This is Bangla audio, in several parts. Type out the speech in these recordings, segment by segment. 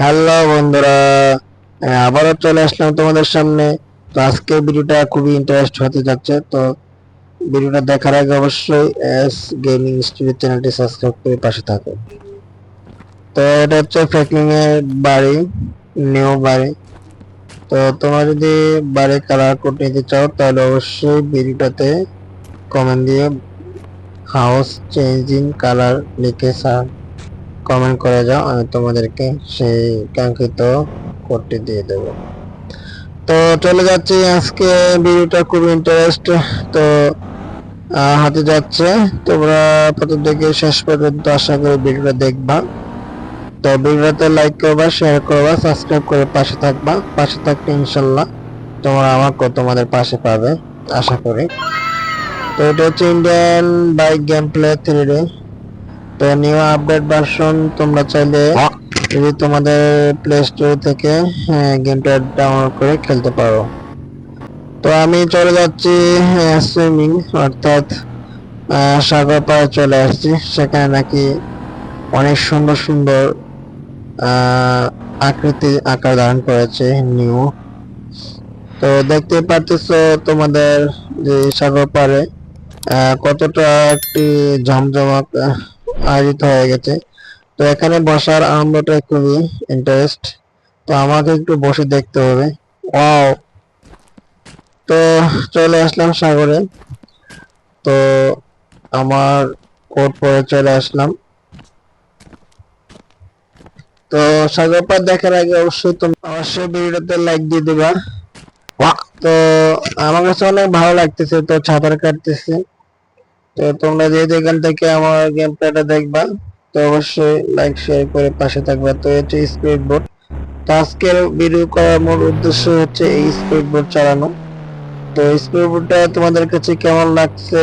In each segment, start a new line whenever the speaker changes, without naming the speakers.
হ্যালো বন্ধুরা আবারও চলে আসলাম তোমাদের সামনে। তো আজকের ভিডিওটা খুবই ইন্টারেস্ট হতে যাচ্ছে। তো ভিডিওটা দেখার আগে অবশ্যই এস গেমিং স্টুডিও চ্যানেলটি সাবস্ক্রাইব করে পাশে থাকো। তো এটা হচ্ছে ফ্র্যাঙ্কলিং বাড়ি নিউ বাড়ি। তো তোমরা যদি বাড়ি কালার কোড নিতে চাও, তাহলে অবশ্যই ভিডিওটাতে কমেন্ট দিয়ে হাউস চেঞ্জিং কালার লিখে সার কমেন্ট করে যাও, আমি তোমাদেরকে সেই কাঙ্ক্ষিত কোডটি দিয়ে দেব। তো চলে যাচ্ছি, আজকে ভিডিওটা খুব ইন্টারেস্ট তো হাতে যাচ্ছে। তোমরা প্রথম থেকে শেষ পর্যন্ত আশা করি ভিডিওটা দেখবা। তো ভিডিওতে লাইক করবা শেয়ার করবা সাবস্ক্রাইব করে পাশে থাকবা। পাশে থাকলে ইনশাল্লাহ তোমরা আমাকে তোমাদের পাশে পাবে, আশা করি। তো এটা হচ্ছে Indian bike game play three তো নিউ আপডেট ভার্সন তোমরা চাইলে যদি তোমাদের প্লে স্টোর থেকে গেমটা ডাউনলোড করে খেলতে পারো। তো আমি চলে যাচ্ছি সুইমিং অর্থাৎ আহ, সাগর পাড়ে চলে আসছি। সেখানে নাকি অনেক সুন্দর সুন্দর আকৃতি আকার ধারণ করেছে নিউ তো দেখতে পারতেছো তোমাদের যে সাগর পাড়ে কতটা একটি আহ, আয়োজিত হয়ে গেছে। তো এখানে বসার আনন্দটা খুবই ইন্টারেস্ট তো আমাকে একটু বসে দেখতে হবে। ওয়াও তো চলে আসলাম সাগরে। তো আমার কোট পরে চলে আসলাম। তো সাগর পার দেখার আগে অবশ্যই তুমি অবশ্যই ভিডিওতে লাইক দিয়ে দিবা। তো আমার কাছে অনেক ভালো লাগতেছে তো সাঁতার কাটতেছে। তো তোমরা যে যেখান থেকে আমার গেম প্লেটা দেখবা, তো অবশ্যই লাইক শেয়ার করে পাশে থাকবে। তো এটা স্পিড বোট তো আজকের ভিডিও করার মূল উদ্দেশ্য হচ্ছে এই স্পিড বোট চালানো। তো স্পিড বোটটা তোমাদের কাছে কেমন লাগছে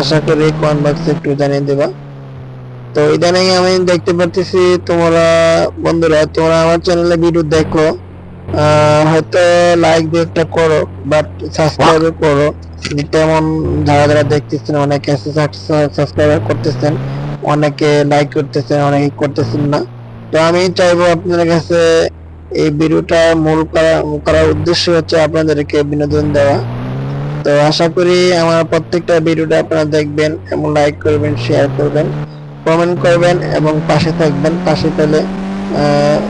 আশা করি কমেন্ট বক্সে একটু জানিয়ে দেবা। তো ইদানিং আমি দেখতে পাচ্ছি তোমরা, বন্ধুরা, তোমরা আমার চ্যানেলে ভিডিও দেখো। হয়তো লাইক দিয়ে একটা করো বাট সাবস্ক্রাইব করো। তেমন যারা যারা দেখতেছেন, অনেকে সাবস্ক্রাইব করতেছেন, অনেকে লাইক করতেছেন, অনেকে করতেছেন না। তো আমি চাইব আপনাদের কাছে এই ভিডিওটা মূল করা করার উদ্দেশ্য হচ্ছে আপনাদেরকে বিনোদন দেওয়া। তো আশা করি আমার প্রত্যেকটা ভিডিওটা আপনারা দেখবেন, এবং লাইক করবেন শেয়ার করবেন কমেন্ট করবেন, এবং পাশে থাকবেন। পাশে পেলে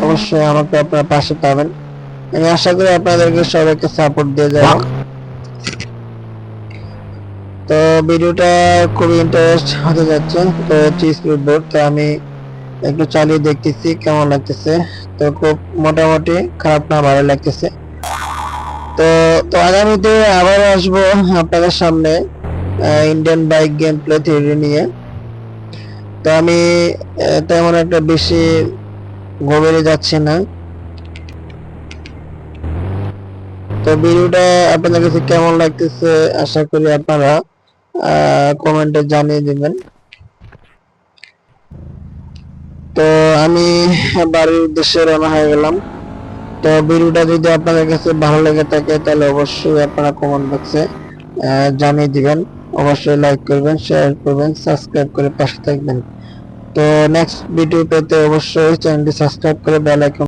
অবশ্যই আমাকে আপনারা পাশে পাবেন। আমি আশা করি আপনাদেরকে সবাইকে সাপোর্ট দিয়ে যাব। তো ভিডিওটা খুবই ইন্টারেস্ট হতে যাচ্ছে। তো চিজ বোর্ড তো আমি একটু চালিয়ে দেখতেছি কেমন লাগতেছে। তো খুব মোটামুটি খারাপ না ভালো লাগতেছে। তো তো আগামীতে আবার আসব আপনাদের সামনে Indian bike game play theory নিয়ে। তো আমি তেমন একটা বেশি গভীরে যাচ্ছি না। তো ভিডিওটা আপনাদের কাছে কেমন লাগতেছে আশা করি আপনারা কমেন্টে জানিয়ে দিবেন। তো আমি বাড়ির উদ্দেশ্যে রওনা হয়ে গেলাম। তো ভিডিওটা যদি আপনাদের কাছে ভালো লেগে থাকে, তাহলে অবশ্যই আপনারা কমেন্ট বক্সে জানিয়ে দিবেন। অবশ্যই লাইক করবেন শেয়ার করবেন সাবস্ক্রাইব করে পাশে থাকবেন। তো নেক্সট ভিডিও পেতে অবশ্যই চ্যানেলটি সাবস্ক্রাইব করে বেল আইকন